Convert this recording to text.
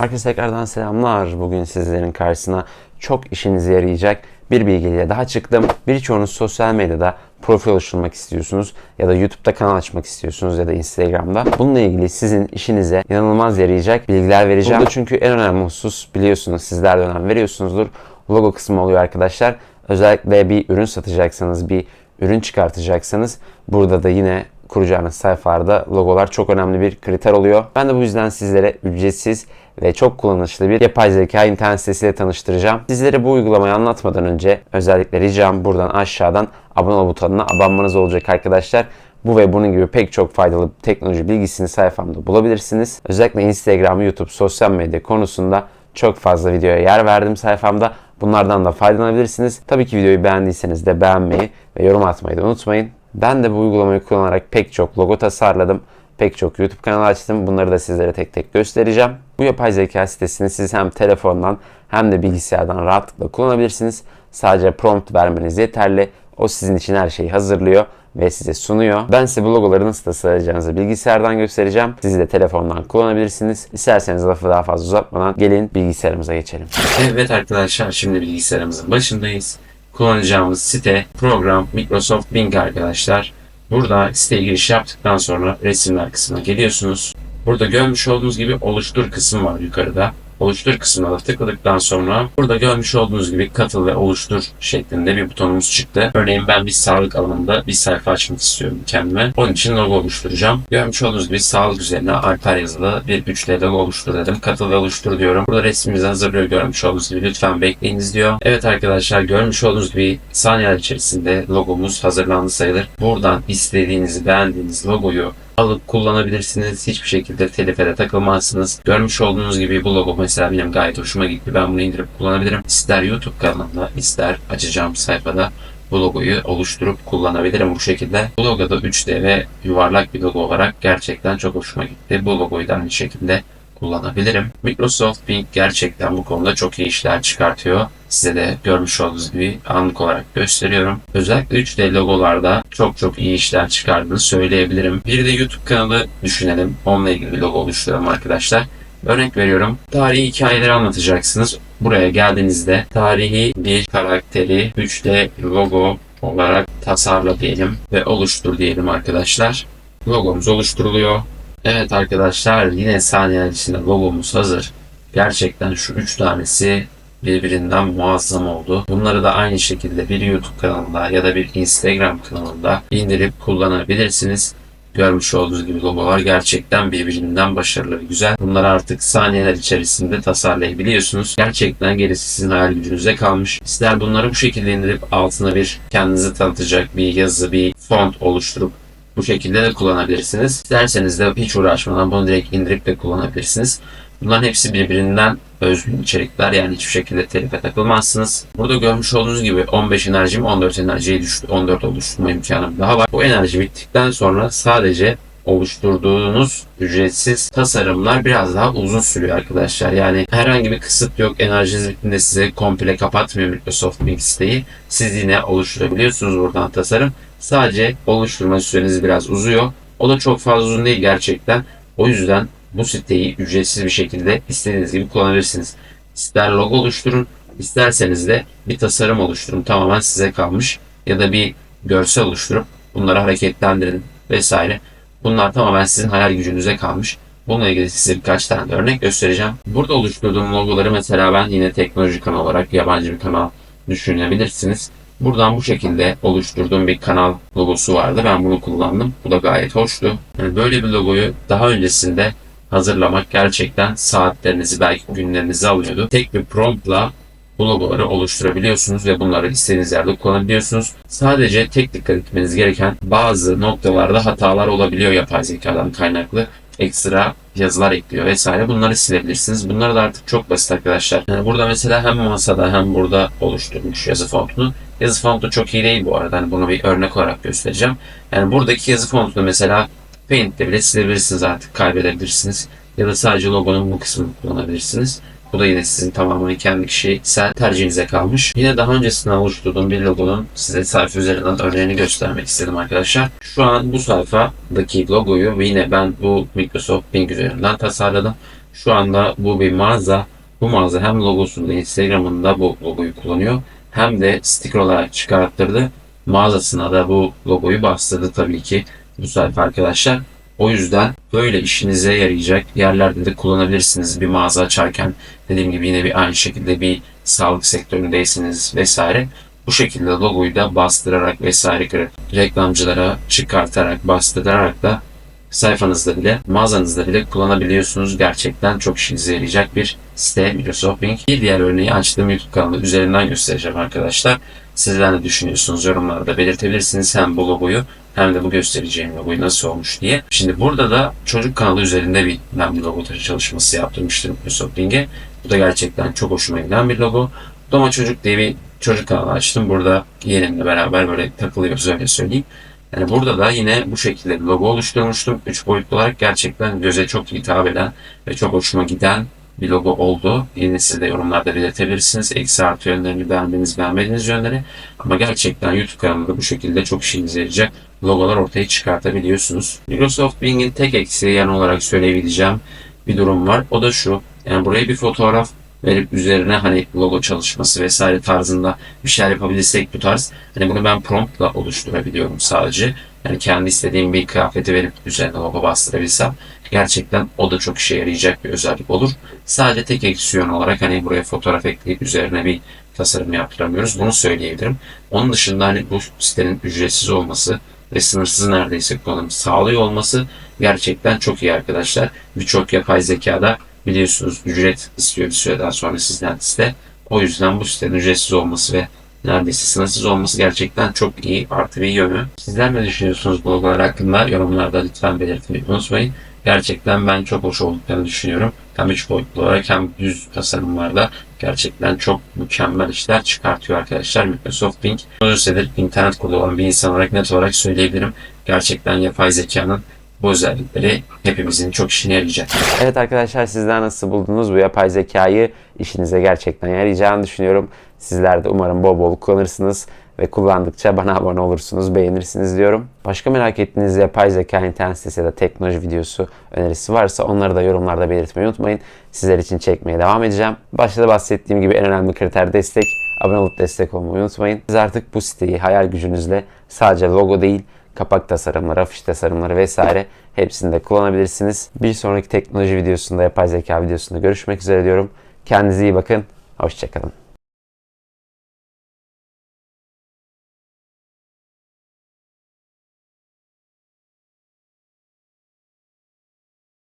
Herkese tekrardan selamlar. Bugün sizlerin karşısına çok işinize yarayacak bir bilgiyle daha çıktım. Birçoğunuz sosyal medyada profil oluşturmak istiyorsunuz ya da YouTube'da kanal açmak istiyorsunuz ya da Instagram'da. Bununla ilgili sizin işinize inanılmaz yarayacak bilgiler vereceğim. Burada çünkü en önemli husus biliyorsunuz sizler de önem veriyorsunuzdur. Logo kısmı oluyor arkadaşlar. Özellikle bir ürün satacaksanız, bir ürün çıkartacaksanız burada da yine kuracağınız sayfalarda logolar çok önemli bir kriter oluyor. Ben de bu yüzden sizlere ücretsiz ve çok kullanışlı bir yapay zeka internet sitesiyle tanıştıracağım. Sizlere bu uygulamayı anlatmadan önce özellikle ricam buradan aşağıdan abone ol butonuna abanmanız olacak arkadaşlar. Bu ve bunun gibi pek çok faydalı teknoloji bilgisini sayfamda bulabilirsiniz. Özellikle Instagram, YouTube, sosyal medya konusunda çok fazla videoya yer verdim sayfamda. Bunlardan da faydalanabilirsiniz. Tabii ki videoyu beğendiyseniz de beğenmeyi ve yorum atmayı da unutmayın. Ben de bu uygulamayı kullanarak pek çok logo tasarladım. Pek çok YouTube kanalı açtım. Bunları da sizlere tek tek göstereceğim. Bu yapay zeka sitesini siz hem telefondan hem de bilgisayardan rahatlıkla kullanabilirsiniz. Sadece prompt vermeniz yeterli. O sizin için her şeyi hazırlıyor ve size sunuyor. Ben size bu logoları nasıl tasarlayacağınızı bilgisayardan göstereceğim. Siz de telefondan kullanabilirsiniz. İsterseniz lafı daha fazla uzatmadan gelin bilgisayarımıza geçelim. Evet arkadaşlar şimdi bilgisayarımızın başındayız. Kullanacağımız site program Microsoft Bing arkadaşlar. Burada siteye giriş yaptıktan sonra resimler kısmına geliyorsunuz. Burada görmüş olduğunuz gibi oluştur kısmı var yukarıda. Oluştur kısmına tıkladıktan sonra burada görmüş olduğunuz gibi katıl ve oluştur şeklinde bir butonumuz çıktı. Örneğin ben bir sağlık alanında bir sayfa açmak istiyorum kendime. Onun için logo oluşturacağım. Görmüş olduğunuz gibi sağlık üzerine Alper yazılı bir 3D logo oluştur dedim. Katıl ve oluştur diyorum. Burada resmimizi hazırlıyor görmüş olduğunuz gibi lütfen bekleyiniz diyor. Evet arkadaşlar görmüş olduğunuz gibi saniyeler içerisinde logomuz hazırlandı sayılır. Buradan istediğiniz beğendiğiniz logoyu alıp kullanabilirsiniz. Hiçbir şekilde telife de takılmazsınız. Görmüş olduğunuz gibi bu logo mesela benim gayet hoşuma gitti. Ben bunu indirip kullanabilirim. İster YouTube kanalında ister açacağım sayfada bu logoyu oluşturup kullanabilirim bu şekilde. Bu logo da 3D ve yuvarlak bir logo olarak gerçekten çok hoşuma gitti. Bu logoyu da aynı şekilde kullanabilirim. Microsoft Bing gerçekten bu konuda çok iyi işler çıkartıyor. Size de görmüş olduğunuz gibi anlık olarak gösteriyorum. Özellikle 3D logolarda çok çok iyi işler çıkardığını söyleyebilirim. Bir de YouTube kanalı düşünelim. Onunla ilgili bir logo oluşturalım arkadaşlar. Örnek veriyorum. Tarihi hikayeleri anlatacaksınız. Buraya geldiğinizde tarihi bir karakteri 3D logo olarak tasarla diyelim ve oluştur diyelim arkadaşlar. Logomuz oluşturuluyor. Evet arkadaşlar yine saniyeler içinde logomuz hazır. Gerçekten şu üç tanesi birbirinden muazzam oldu. Bunları da aynı şekilde bir YouTube kanalında ya da bir Instagram kanalında indirip kullanabilirsiniz. Görmüş olduğunuz gibi logolar gerçekten birbirinden başarılı ve güzel. Bunları artık saniyeler içerisinde tasarlayabiliyorsunuz. Gerçekten gerisi sizin hayal gücünüze kalmış. Sizler bunları bu şekilde indirip altına bir kendinizi tanıtacak bir yazı, bir font oluşturup bu şekilde de kullanabilirsiniz. İsterseniz de hiç uğraşmadan bunu direkt indirip de kullanabilirsiniz. Bunların hepsi birbirinden özgün içerikler yani hiçbir şekilde telife takılmazsınız. Burada görmüş olduğunuz gibi 15 enerjim 14 enerjiye düştü. 14 oluşturma imkanım daha var. Bu enerji bittikten sonra sadece oluşturduğunuz ücretsiz tasarımlar biraz daha uzun sürüyor arkadaşlar. Yani herhangi bir kısıt yok. Enerjiniz bittiğinde size komple kapatmıyor Microsoft Bing siteyi. Siz yine oluşturabiliyorsunuz buradan tasarım. Sadece oluşturma süreniz biraz uzuyor. O da çok fazla uzun değil gerçekten. O yüzden bu siteyi ücretsiz bir şekilde istediğiniz gibi kullanabilirsiniz. İster logo oluşturun, isterseniz de bir tasarım oluşturun. Tamamen size kalmış. Ya da bir görsel oluşturup bunları hareketlendirin vesaire. Bunlar tamamen sizin hayal gücünüze kalmış. Bununla ilgili size birkaç tane de örnek göstereceğim. Burada oluşturduğum logoları mesela ben yine teknoloji kanal olarak yabancı bir kanal düşünebilirsiniz. Buradan bu şekilde oluşturduğum bir kanal logosu vardı. Ben bunu kullandım. Bu da gayet hoştu. Yani böyle bir logoyu daha öncesinde hazırlamak gerçekten saatlerinizi belki günlerinizi alıyordu. Tek bir promptla bu logoları oluşturabiliyorsunuz ve bunları istediğiniz yerde kullanabiliyorsunuz. Sadece tek dikkat etmeniz gereken bazı noktalarda hatalar olabiliyor yapay zekadan kaynaklı. Ekstra yazılar ekliyor vesaire. Bunları silebilirsiniz. Bunları da artık çok basit arkadaşlar. Yani burada mesela hem masada hem burada oluşturmuş yazı fontunu. Yazı fontu çok iyi değil bu arada. Yani bunu bir örnek olarak göstereceğim. Yani buradaki yazı fontunu mesela Paint'te bile silebilirsiniz artık. Kaybedebilirsiniz. Ya da sadece logonun bu kısmını kullanabilirsiniz. Bu da yine sizin tamamen kendi kişisel tercihinize kalmış. Yine daha öncesinde oluşturduğum bir logonun size sayfa üzerinden örneğini göstermek istedim arkadaşlar. Şu an bu sayfadaki logoyu yine ben bu Microsoft Bing üzerinden tasarladım. Şu anda bu bir mağaza. Bu mağaza hem logosunda Instagram'ında bu logoyu kullanıyor hem de sticker olarak çıkarttırdı. Mağazasına da bu logoyu bastırdı tabii ki bu sayfa arkadaşlar. O yüzden böyle işinize yarayacak yerlerde de kullanabilirsiniz bir mağaza açarken. Dediğim gibi yine bir aynı şekilde bir sağlık sektöründeyseniz vesaire. Bu şekilde logoyu da bastırarak vesaire reklamcılara çıkartarak bastırarak da sayfanızda bile mağazanızda bile kullanabiliyorsunuz. Gerçekten çok işinize yarayacak bir site Microsoft Bing. Bir diğer örneği açtığım YouTube kanalı üzerinden göstereceğim arkadaşlar. Sizler ne düşünüyorsunuz yorumlarda belirtebilirsiniz. Hem bu logoyu hem de bu göstereceğim logoyu nasıl olmuş diye. Şimdi burada da çocuk kanalı üzerinde bir ben bir logo çalışması yaptırmıştım Microsoft Bing'e. Bu da gerçekten çok hoşuma giden bir logo. Doma Çocuk diye bir çocuk kanalı açtım. Burada yeğenimle beraber böyle takılıyoruz öyle söyleyeyim. Yani burada da yine bu şekilde bir logo oluşturmuştum. Üç boyutlu olarak gerçekten göze çok hitap eden ve çok hoşuma giden bir logo oldu. Yine siz de yorumlarda belirtebilirsiniz. Eksi artı yönlerini beğendiğiniz beğenmediğiniz yönleri. Ama gerçekten YouTube kanalında bu şekilde çok işinize yarayacak logolar ortaya çıkartabiliyorsunuz. Microsoft Bing'in tek eksiği yan olarak söyleyebileceğim bir durum var. O da şu. Yani buraya bir fotoğraf verip üzerine hani logo çalışması vesaire tarzında bir şeyler yapabilirsek bu tarz. Hani bunu ben promptla oluşturabiliyorum sadece. Yani kendi istediğim bir kıyafeti verip üzerine logo bastırabilsem gerçekten o da çok işe yarayacak bir özellik olur. Sadece tek eksiyon olarak hani buraya fotoğraf ekleyip üzerine bir tasarım yaptıramıyoruz. Bunu söyleyebilirim. Onun dışında hani bu sitenin ücretsiz olması ve sınırsız neredeyse kullanım sağlıyor olması gerçekten çok iyi arkadaşlar. Birçok yapay zekada biliyorsunuz ücret istiyor bir süreden sonra sizden site. O yüzden bu sitenin ücretsiz olması ve neredeyse sınırsız olması gerçekten çok iyi artı bir yönü. Sizler ne düşünüyorsunuz bu logolar hakkında? Yorumlarda lütfen belirtmeyi unutmayın. Gerçekten ben çok hoş olduklarını düşünüyorum. Hem üç boyutlu olarak hem düz tasarımlarda gerçekten çok mükemmel işler çıkartıyor arkadaşlar Microsoft Bing. Uzun süredir internet olan bir insan olarak net olarak söyleyebilirim. Gerçekten yapay zekanın bu özellikleri hepimizin çok işine yarayacak. Evet arkadaşlar sizler nasıl buldunuz bu yapay zekayı? İşinize gerçekten yarayacağını düşünüyorum. Sizler de umarım bol bol kullanırsınız ve kullandıkça bana abone olursunuz, beğenirsiniz diyorum. Başka merak ettiğiniz yapay zeka internet sitesi ya da teknoloji videosu önerisi varsa onları da yorumlarda belirtmeyi unutmayın. Sizler için çekmeye devam edeceğim. Başta da bahsettiğim gibi en önemli kriter destek. Abone olup destek olmayı unutmayın. Siz artık bu siteyi hayal gücünüzle sadece logo değil, kapak tasarımları, afiş tasarımları vesaire hepsini de kullanabilirsiniz. Bir sonraki teknoloji videosunda, yapay zeka videosunda görüşmek üzere diyorum. Kendinize iyi bakın. Hoşçakalın.